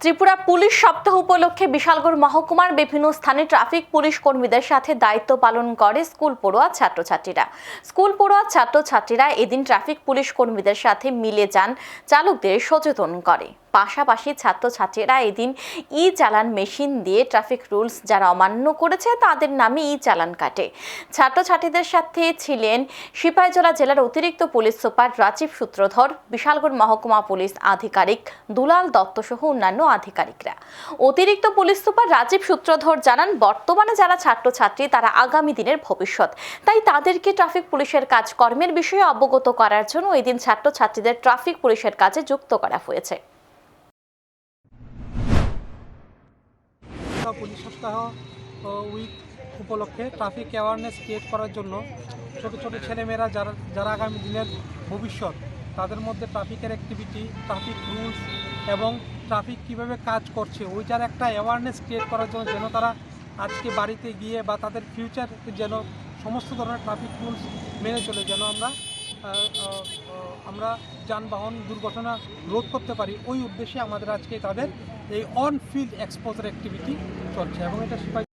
Tripura police সপ্তাহ উপলক্ষে বিশালগড় মহকুমার বিভিন্ন স্থানে ট্রাফিক পুলিশ কর্মীদের সাথে দায়িত্ব পালন করে স্কুল পড়ুয়া ছাত্রছাত্রীরা। স্কুল পড়ুয়া ছাত্রছাত্রীরা এদিন ট্রাফিক পুলিশ কর্মীদের সাথে মিলে যান, চালকদের সচেতন করে। পাশাপাশি ছাত্রছাত্রীরা এদিন ই চালান মেশিন দিয়ে ট্রাফিক রুলস যারা অমান্য করেছে, তাদের নামে ই চালান কাটে। ছাত্রছাত্রীদের সাথে ছিলেন সিপাহীজলা জেলার অতিরিক্ত পুলিশ সুপার রাজীব সূত্রধর, বিশালগড় মহকুমা পুলিশ আধিকারিক দুলাল দত্ত সহ অন্যান্য আধিকারিকরা। অতিরিক্ত পুলিশ সুপার রাজীব সূত্রধর জানান, বর্তমানে যারা ছাত্রছাত্রী, তারা আগামী দিনের ভবিষ্যৎ। তাই তাদেরকে ট্রাফিক পুলিশের কাজকর্মের বিষয়ে অবগত করার জন্য এদিন ছাত্রছাত্রীদের ট্রাফিক পুলিশের কাজে যুক্ত করা হয়েছে। সপ্তাহ পুলিশ সপ্তাহ উইক উপলক্ষে ট্রাফিক অ্যাওয়ারনেস ক্রিয়েট করার জন্য ছোট ছোট ছেলেমেয়েরা যারা যারা আগামী দিনের ভবিষ্যৎ, তাদের মধ্যে ট্রাফিকের অ্যাক্টিভিটি ট্রাফিক রুলস এবং ট্রাফিক কীভাবে কাজ করছে, ওইটার একটা অ্যাওয়ারনেস ক্রিয়েট করার জন্য যেন তারা আজকে বাড়িতে গিয়ে বা তাদের ফিউচার যেন সমস্ত ধরনের ট্রাফিক রুলস মেনে চলে, যেন আমরা আমরা যানবাহন দুর্ঘটনা রোধ করতে পারি, ওই উদ্দেশ্যে আমাদের আজকে তাদের এই অন ফিল্ড এক্সপোজার অ্যাক্টিভিটি চলছে এবং এটা